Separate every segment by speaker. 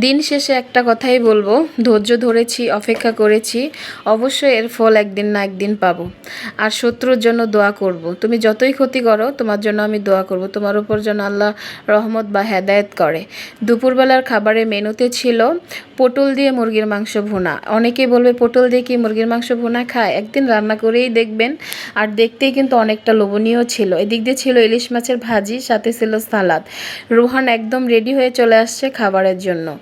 Speaker 1: দিন শেষে একটা কথাই বলব, ধৈর্য ধরেছি, অপেক্ষা করেছি, অবশ্যই এর ফল একদিন না একদিন পাবো। আর শত্রুর জন্য দোয়া করব। তুমি যতই ক্ষতি করো, তোমার জন্য আমি দোয়া করব। তোমার উপর যেন আল্লাহ রহমত বা হেদায়েত করে। দুপুরবেলার খাবারের মেনুতে ছিল পটল দিয়ে মুরগির মাংস ভুনা। অনেকেই বলবে, পটল দিয়ে কি মুরগির মাংস ভুনা খায়? একদিন রান্না করেই দেখবেন। আর দেখতেই কিন্তু অনেকটা লোভনীয় ছিল। এদিক দিয়ে ছিল ইলিশ মাছের ভাজি, সাথে ছিল সালাদ। রোহান একদম রেডি হয়ে চলে আসছে খাবারের জন্য।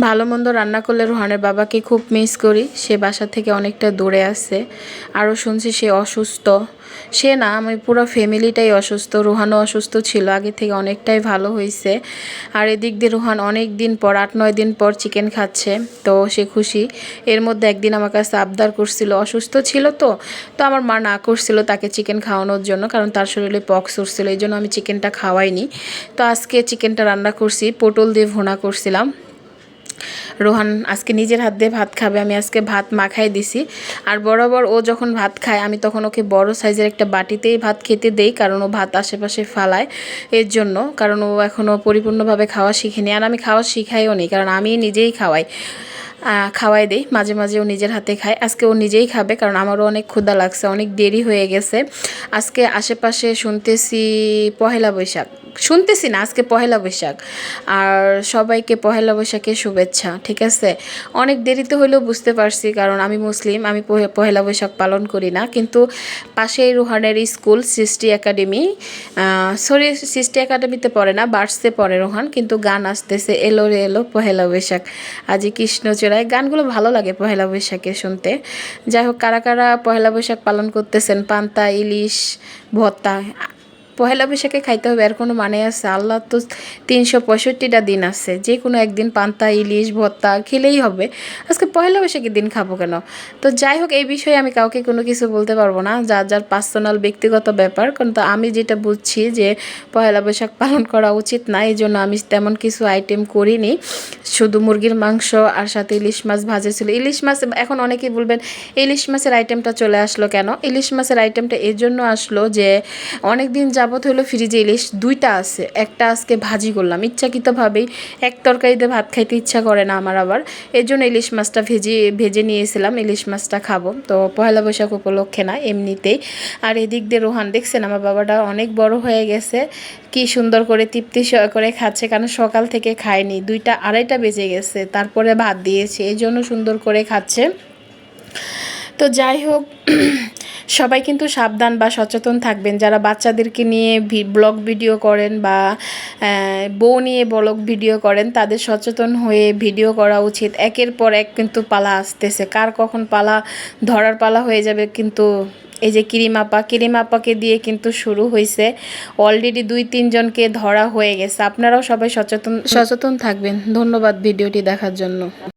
Speaker 1: ভালো মন্দ রান্না করলে রোহানের বাবাকে খুব মিস করি। সে বাসা থেকে অনেকটা দূরে আছে। আরও শুনছি সে অসুস্থ। সে না, আমি পুরো ফ্যামিলিটাই অসুস্থ। রোহানও অসুস্থ ছিল, আগে থেকে অনেকটাই ভালো হয়েছে আর এদিক দিয়ে রোহান অনেক দিন পর, আট, নয় দিন পর চিকেন খাচ্ছে। তো সে খুশি। এর মধ্যে একদিন আমার কাছে আবদার করছিল, অসুস্থ ছিল তো? তো আমার মা না করছিল তাকে চিকেন খাওয়ানোর জন্য, কারণ তার শরীরে পক্স উঠছিল। এই জন্য আমি চিকেনটা খাওয়াইনি। তো আজকে চিকেনটা রান্না করছি, পটল দিয়ে ভুনা করছিলাম। রোহান আজকে নিজের হাত দিয়ে ভাত খাবে, আমি আজকে ভাত মাখাই দিছি। আর বরাবর ও যখন ভাত খায়, আমি তখন ওকে বড় সাইজের একটা বাটিতেই ভাত খেতে দেই, কারণ ও ভাত আশেপাশে ফালায় এর জন্য, কারণ ও এখনও পরিপূর্ণভাবে খাওয়া শিখেনি। আর আমি খাওয়া শিখাইও নি, কারণ আমি নিজেই খাওয়াই খাওয়াই দেই, মাঝে মাঝে ও নিজের হাতে খায়। আজকে ও নিজেই খাবে, কারণ আমারও অনেক ক্ষুধা লাগছে, অনেক দেরি হয়ে গেছে। আজকে আশেপাশে শুনতেছি পহেলা বৈশাখ। শুনতেছি না, আজকে পহেলা বৈশাখ। আর সবাইকে পহেলা বৈশাখের শুভেচ্ছা, ঠিক আছে? অনেক দেরিতে হলেও বুঝতে পারছি, কারণ আমি মুসলিম, আমি পহেলা বৈশাখ পালন করি না। কিন্তু পাশেই রোহানের school, Srishti academy sorry Srishti একাডেমিতে পড়ে না, বার্সে পড়ে রোহান, কিন্তু গান আসতেছে, এলো রে এলো পহেলা বৈশাখ। আজ কৃষ্ণচূড়ায় গানগুলো ভালো লাগে পহেলা বৈশাখে শুনতে। যাই হোক, কারা কারা পহেলা বৈশাখ পালন করতেছেন, পান্তা, ইলিশ ভত্তা পহেলা বৈশাখে খাইতে হবে আর কোনো মানে আছে? আল্লাহ তো তিনশো পঁয়ষট্টিটা দিন আছে। যে কোনো একদিন পান্তা, ইলিশ, ভর্তা খেলেই হবে। আজকে পহেলা বৈশাখের দিন খাব কেন? তো যাই হোক, এই বিষয়ে আমি কাউকে কোনো কিছু বলতে পারব না। যার যার পার্সোনাল ব্যক্তিগত ব্যাপার। কিন্তু আমি যেটা বুঝছি যে পহেলা বৈশাখ পালন করা উচিত না, এই জন্য আমি তেমন কিছু আইটেম করিনি। শুধু মুরগির মাংস আর সাথে ইলিশ মাছ ভাজা ছিল। ইলিশ মাছ, এখন অনেকেই বলবেন, ইলিশ মাছের আইটেমটা চলে আসলো কেন? ইলিশ মাছের আইটেমটা এর জন্য আসলো যে অনেক দিন যাব যাবত হলো ফ্রিজে ইলিশ দুইটা আছে। একটা আজকে ভাজি করলাম। ইচ্ছাকৃতভাবেই এক তরকারিতে ভাত খাইতে ইচ্ছা করে না আমার আবার। এর জন্য ইলিশ মাছটা ভেজে ভেজে নিয়েছিলাম। ইলিশ মাছটা খাব। তো পয়লা বৈশাখ উপলক্ষে না, এমনিতেই। আর এদিক দিয়ে রোহান, দেখছেন? আমার বাবাটা অনেক বড় হয়ে গেছে। কি সুন্দর করে তৃপ্তি করে খাচ্ছে। কারণ সকাল থেকে খায়নি। দুইটা, আড়াইটা বেজে গেছে। তারপরে ভাত দিয়েছে। এই জন্য সুন্দর করে খাচ্ছে। তো যাই হোক সবাই কিন্তু সাবধান বা সচেতন থাকবেন। যারা বাচ্চাদেরকে নিয়ে ব্লগ ভিডিও করেন বা বউ নিয়ে ব্লগ ভিডিও করেন, তাদের সচেতন হয়ে ভিডিও করা উচিত। একের পর এক কিন্তু পালা আসতেছে। কার কখন পালা ধরার পালা হয়ে যাবে কিন্তু এই যে কিরিমাপা, কিরিমাপাকে দিয়ে কিন্তু শুরু হয়েছে অলরেডি দুই তিনজনকে ধরা হয়ে গেছে। আপনারাও সবাই সচেতন সচেতন থাকবেন। ধন্যবাদ ভিডিওটি দেখার জন্য।